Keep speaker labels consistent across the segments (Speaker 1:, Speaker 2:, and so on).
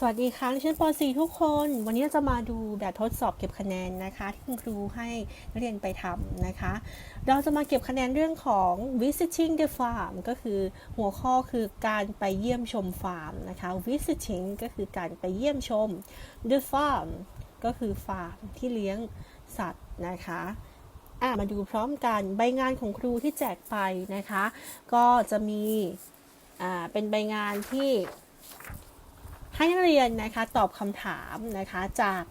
Speaker 1: สวัสดีค่ะดิฉันป .4 ทุกคน วันนี้เราจะมาดูแบบทดสอบเก็บคะแนนนะคะ ที่คุณครูให้นักเรียนไปทำนะคะ เราจะมาเก็บคะแนนเรื่องของ visiting the farm ก็คือหัวข้อคือการไปเยี่ยมชมฟาร์มนะคะ visiting ก็คือการไปเยี่ยมชม the farm ก็คือฟาร์มที่เลี้ยงสัตว์นะคะอะมาดูพร้อมกันใบงานของครูที่แจกไปนะคะ ก็จะมีอ่าเป็นใบงานที่ ให้นักเรียนนะคะตอบคำถามนะคะจาก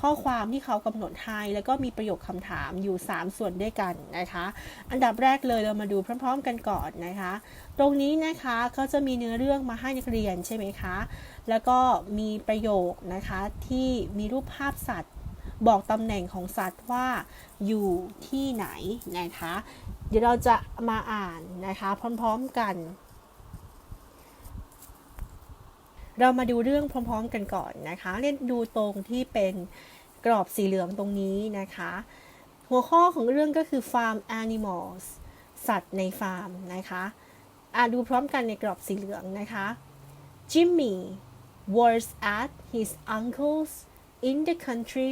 Speaker 1: ข้อความที่เขากำหนดให้แล้วก็มีประโยคคำถามอยู่ 3 ส่วนด้วยกันนะคะ อันดับแรกเลยเรามาดูพร้อม ๆ กันก่อนนะคะ ตรงนี้นะคะก็จะมีเนื้อเรื่องมาให้นักเรียนใช่ไหมคะ แล้วก็มีประโยคนะคะที่มีรูปภาพสัตว์ บอกตำแหน่งของสัตว์ว่าอยู่ที่ไหนนะคะ เดี๋ยวเราจะมาอ่านนะคะพร้อม ๆกัน เรามาดูเรื่องพร้อม ๆ กันก่อนนะคะ เล่นดูตรงที่เป็นกรอบสีเหลืองตรงนี้นะคะ หัวข้อของเรื่องก็คือ farm animals สัตว์ในฟาร์มนะคะอ่าดูพร้อมกันในกรอบสีเหลืองนะคะ Jimmy was at his uncle's in the country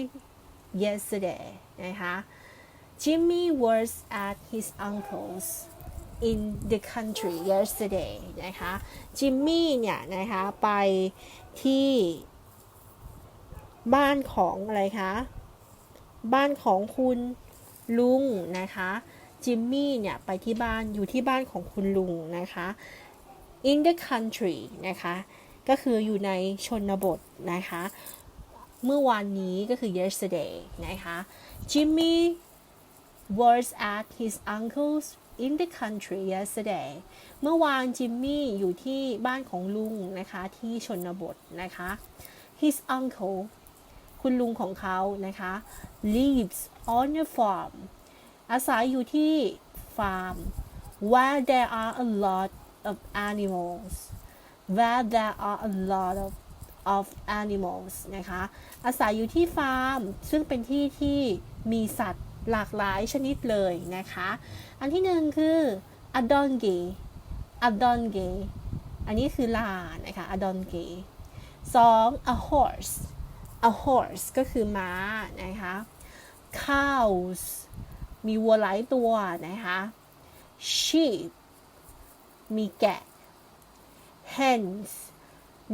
Speaker 1: yesterday นะคะ Jimmy was at his uncle's in the country yesterday นะคะจิมมี่เนี่ยนะคะไปที่บ้านของอะไรคะบ้านของคุณลุงนะคะจิมมี่เนี่ยไปที่บ้านอยู่ที่บ้านของคุณลุงนะคะ in the country นะคะก็คืออยู่ในชนบทนะคะ เมื่อวานนี้ก็คือ yesterday นะคะ Jimmy was at his uncle's in the country yesterday เมื่อวานจิมมี่อยู่ที่บ้านของลุงนะคะที่ชนบทนะคะ his uncle คุณลุงของเขานะคะ lives on a farm อาศัยอยู่ที่ฟาร์ม where there are a lot of animals where there are a lot of of animals นะคะ อาศัยอยู่ที่ฟาร์ม ซึ่งเป็นที่ที่มีสัตว์ หลากหลายชนิดเลยนะคะ อันที่หนึ่งคือ a donkey a donkey อันนี้คือลานะคะ a donkey สอง a horse a horse ก็คือม้านะคะ cows มีวัวหลายตัวนะคะ sheep มีแกะ hens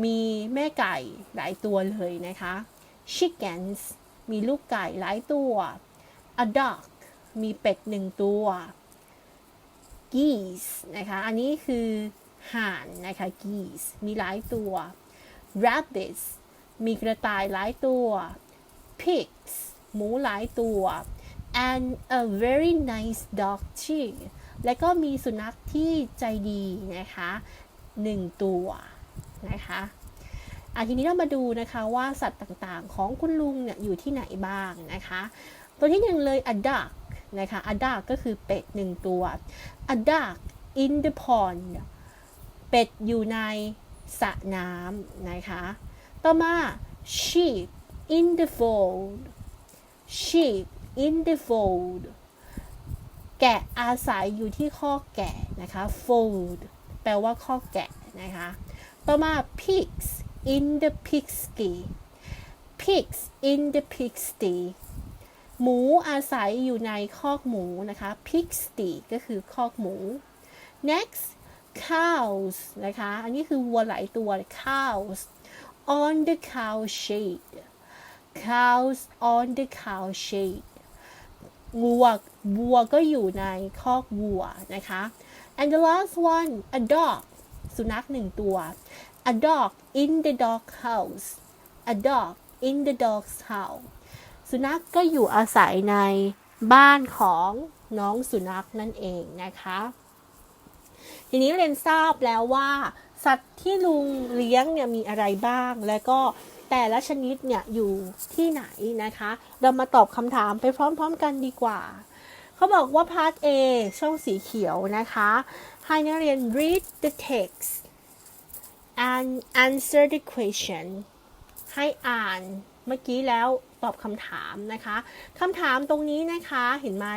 Speaker 1: มีแม่ไก่หลายตัวเลยนะคะ chickens มีลูกไก่หลายตัว a duck มีเป็ดหนึ่งตัว geese นะคะ อันนี้คือห่านนะคะ geese มีหลายตัว rabbits มีกระต่ายหลายตัว pigs หมูหลายตัว and a very nice dog too และก็มีสุนัขที่ใจดีนะคะหนึ่งตัวนะคะอาทีนี้เรามาดูนะคะว่าสัตว์ต่างๆ ของคุณลุงเนี่ยอยู่ที่ไหนบ้างนะคะ ตัวที่หนึ่งเลย a duck นะคะ a duck ก็คือเป็ดหนึ่งตัว a duck in the pond เป็ดอยู่ในสระน้ำนะคะ ต่อมา sheep in the fold sheep in the fold แกะอาศัยอยู่ที่ข้อแกะนะคะ fold แปลว่าข้อแกะนะคะ ต่อมา pigs in the pigsty pigs in the pigsty หมูอาศัยอยู่ในคอกหมูนะคะ pigsty ก็คือคอกหมู next cows นะคะ อันนี้คือวัวหลายตัว cows on the cow shade cows on the cow shade วัววัวก็อยู่ในคอกวัวนะคะ and the last one a dog สุนัขหนึ่งตัว a dog in the dog house a dog in the dog's house สุนัขกก็อยู่อาศัยในบ้านของน้องสุนัขนั่นเองนะคะ ทีนี้เรียนทราบแล้วว่า สัตว์ที่ลุงเลี้ยงเนี่ยมีอะไรบ้าง และก็แต่ละชนิดเนี่ยอยู่ที่ไหนนะคะ เรามาตอบคำถามไปพร้อมๆกันดีกว่า เขาบอกว่า part A ช่องสีเขียวนะคะให้นักเรียน read the text and answer the question ให้อ่าน มื่อกี้แล้วตอบคำถามนะคะคำถามตรงนี้นะคะเห็นไหม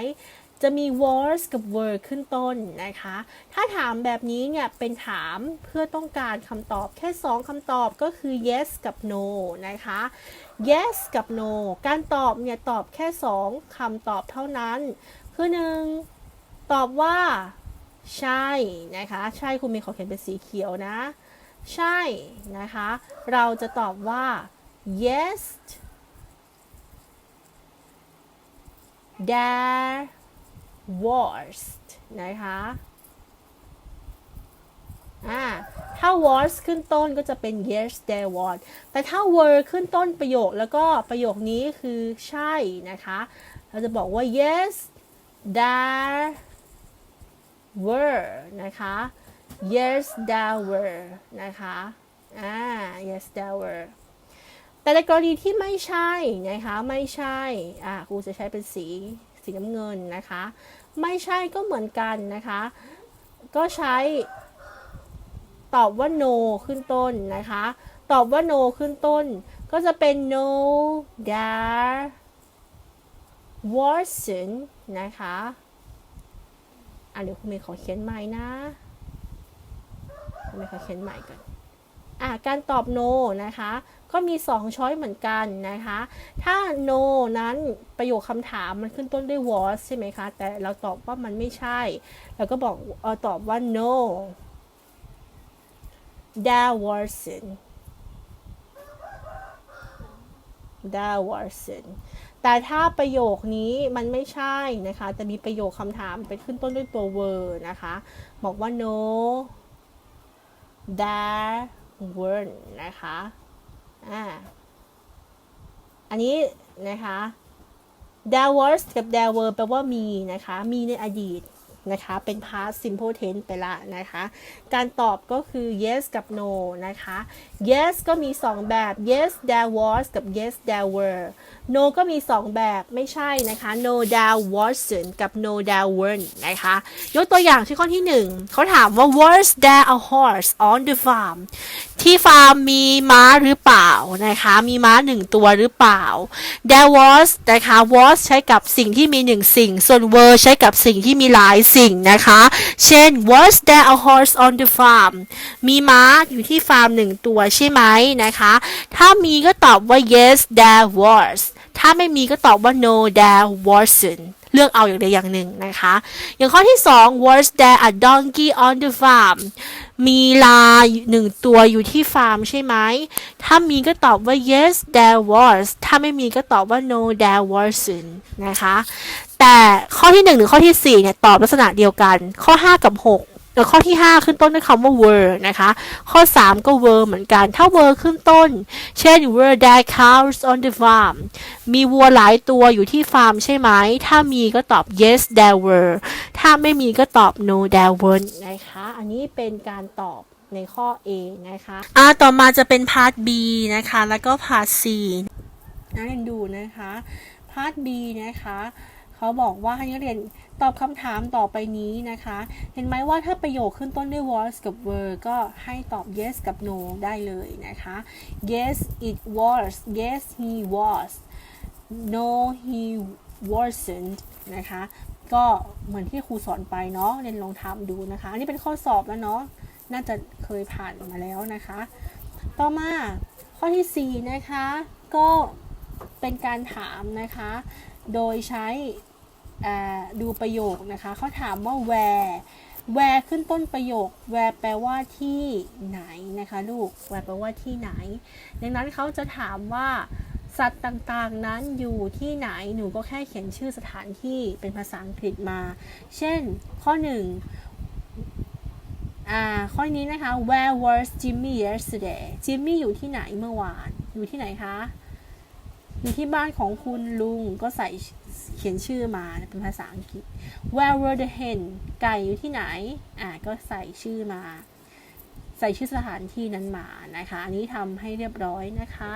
Speaker 1: จะมี was กับ were ขึ้นต้นนะคะ ถ้าถามแบบนี้เนี่ย เป็นถามเพื่อต้องการคำตอบแค่ 2คำตอบก็คือ yes กับ no นะคะ yes กับ no การตอบเนี่ย ตอบแค่ 2คำตอบเท่านั้น คือหนึ่งตอบว่า ใช่นะคะ ใช่คุณมีขอเขียนเป็นสีเขียวนะ ใช่นะคะ เราจะตอบว่า yes there was นะคะอ่าถ้า was ขึ้นต้นก็จะเป็น yes there was แต่ถ้า were ขึ้นต้นประโยคแล้วก็ประโยคนี้คือใช่นะคะ เราจะบอกว่า yes there were นะคะ yes there were นะคะอ่า yes there were แต่ในกรณีที่ไม่ใช่นะคะไม่ใช่อ่าครูจะใช้เป็นสีสีน้ำเงินนะคะ ไม่ใช่ก็เหมือนกันนะคะ ก็ใช้ตอบว่า no ขึ้นต้นนะคะ ตอบว่า no ขึ้นต้น ก็จะเป็น no there wasn't นะคะอะเดี๋ยวคุณเมย์ขอเขียนใหม่นะคุณเมย์ขอเขียนใหม่ก่อน อะการตอบ no นะคะ ก็มี 2 ช้อยเหมือนกันนะคะ ถ้า no นั้นประโยคคำถามมันขึ้นต้นด้วย was ใช่ไหมคะ แต่เราตอบว่ามันไม่ใช่ เราก็บอกเออตอบว่า no there wasn't there wasn't แต่ถ้าประโยคนี้มันไม่ใช่นะคะแต่มีประโยคคำถามเป็นขึ้นต้นด้วยตัว were นะคะ บอกว่า no there w o r n นะคะอ่าอันนี้นะคะ there was กับ there were แปลว่ามีนะคะ มีในอดีต นะคะ เป็น past simple tense ไปละนะคะ การตอบก็คือ yes กับ no นะคะ yes ก็มี 2 แบบ yes there was กับ yes there were no ก็มี 2 แบบไม่ใช่นะคะ no there wasn't กับ no there weren't นะคะ ยกตัวอย่างที่ข้อที่ 1 เขาถามว่า was there a horse on the farm ที่ฟาร์มมีม้าหรือเปล่านะคะ มีม้าหนึ่งตัวหรือเปล่า there was นะคะ was ใช้กับสิ่งที่มีหนึ่งสิ่ง ส่วน were ใช้กับสิ่งที่มีหลายสิ่งนะคะ เช่น was there a horse on the farm มีม้าอยู่ที่ฟาร์มหนึ่งตัวใช่ไหมนะคะ ถ้ามีก็ตอบว่า yes there was ถ้าไม่มีก็ตอบว่า no there wasn't เลือกเอาอย่างใดอย่างหนึ่งนะคะ อย่างข้อที่ 2 was there a donkey on the farm มีลาหนึ่งตัวอยู่ที่ฟาร์มใช่ไหม ถ้ามีก็ตอบว่า yes there was ถ้าไม่มีก็ตอบว่า no there wasn't นะคะ แต่ข้อที่ 1 หรือข้อที่ 4 เนี่ย ตอบลักษณะเดียวกัน ข้อ 5 กับ6แล้วข้อที่ 5 ขึ้นต้นด้วยคำว่า were นะคะ ข้อ 3 ก็ were เหมือนกัน ถ้า were ขึ้นต้น เช่น were there cows on the farm มีวัวหลายตัวอยู่ที่ฟาร์มใช่ไหม ถ้ามีก็ตอบ yes there were ถ้าไม่มีก็ตอบ no there weren't นะคะ อันนี้เป็นการตอบในข้อ A นะคะอ่าต่อมาจะเป็น part B นะคะ แล้วก็ part C นักเรียนดูนะคะ part B นะคะ เขาบอกว่าให้นักเรียนตอบคำถามต่อไปนี้นะคะ เห็นไหมว่าถ้าประโยคขึ้นต้นด้วย was กับ were ก็ให้ตอบ yes กับ no ได้เลยนะคะ yes it was yes he was no he wasn't นะคะก็เหมือนที่ครูสอนไปเนาะเรียนลองทำดูนะคะ อันนี้เป็นข้อสอบแล้วเนาะน่าจะเคยผ่านมาแล้วนะคะ ต่อมาข้อที่ 4 นะคะ ก็เป็นการถามนะคะ โดยใช้ ดูประโยคนะคะเขาถามว่า where where ขึ้นต้นประโยค where แปลว่าที่ไหนนะคะลูก where แปลว่าที่ไหน ดังนั้นเขาจะถามว่าสัตว์ต่างๆนั้นอยู่ที่ไหน หนูก็แค่เขียนชื่อสถานที่เป็นภาษาอังกฤษมา เช่น ข้อ 1 อ่า ข้อนี้นะคะ where was Jimmy yesterday Jimmy อยู่ที่ไหนเมื่อวาน อยู่ที่ไหนคะ อยู่ที่บ้านของคุณลุงก็ใส่เขียนชื่อมาเป็นภาษาอังกฤษ where were the hen ไก่อยู่ที่ไหน อ่าก็ใส่ชื่อมา ใส่ชื่อสถานที่นั้นมานะคะ อันนี้ทำให้เรียบร้อยนะคะ